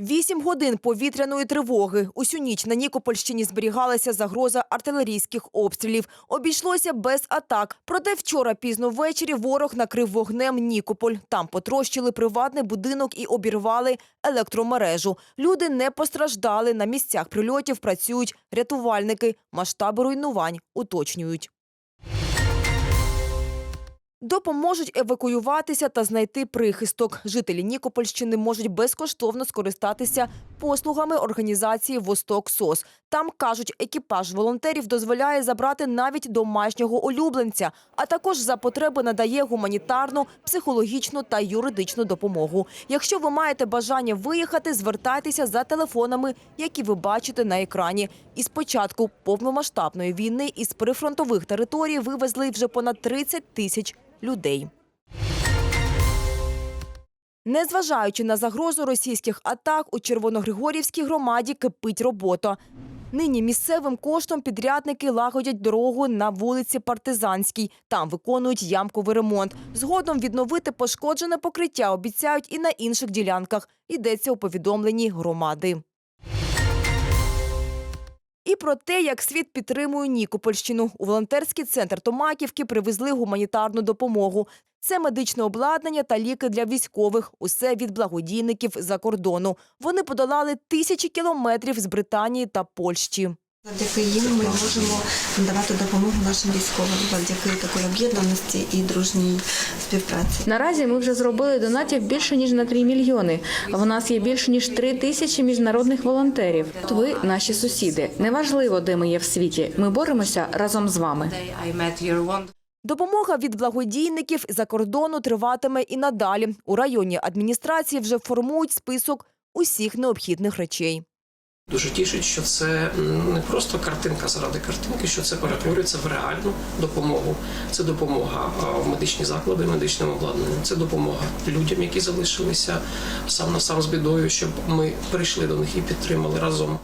Вісім годин повітряної тривоги. Усю ніч на Нікопольщині зберігалася загроза артилерійських обстрілів. Обійшлося без атак. Проте вчора пізно ввечері ворог накрив вогнем Нікополь. Там потрощили приватний будинок і обірвали електромережу. Люди не постраждали. На місцях прильотів працюють рятувальники. Масштаби руйнувань уточнюють. Допоможуть евакуюватися та знайти прихисток. Жителі Нікопольщини можуть безкоштовно скористатися послугами організації Восток СОС. Там кажуть, екіпаж волонтерів дозволяє забрати навіть домашнього улюбленця, а також за потреби надає гуманітарну, психологічну та юридичну допомогу. Якщо ви маєте бажання виїхати, звертайтеся за телефонами, які ви бачите на екрані. І з початку повномасштабної війни із прифронтових територій вивезли вже понад 30 тисяч людей. Незважаючи на загрозу російських атак, у Червоногригорівській громаді кипить робота. Нині місцевим коштом підрядники лагодять дорогу на вулиці Партизанській. Там виконують ямковий ремонт. Згодом відновити пошкоджене покриття обіцяють і на інших ділянках. Йдеться у повідомленні громади. І про те, як світ підтримує Нікопольщину. У волонтерський центр Томаківки привезли гуманітарну допомогу. Це медичне обладнання та ліки для військових. Усе від благодійників за кордону. Вони подолали тисячі кілометрів з Британії та Польщі. Завдяки їм ми можемо надавати допомогу нашим військовим завдяки такої об'єднаності і дружній співпраці. Наразі ми вже зробили донатів більше ніж на 3 мільйони. В нас є більше ніж 3 тисячі міжнародних волонтерів. Ви наші сусіди. Неважливо, де ми є в світі. Ми боремося разом з вами. Допомога від благодійників за кордону триватиме і надалі. У районній адміністрації вже формують список усіх необхідних речей. Дуже тішить, що це не просто картинка заради картинки, що це перетворюється в реальну допомогу. Це допомога в медичні заклади, медичним обладнанням. Це допомога людям, які залишилися сам на сам з бідою, щоб ми прийшли до них і підтримали разом.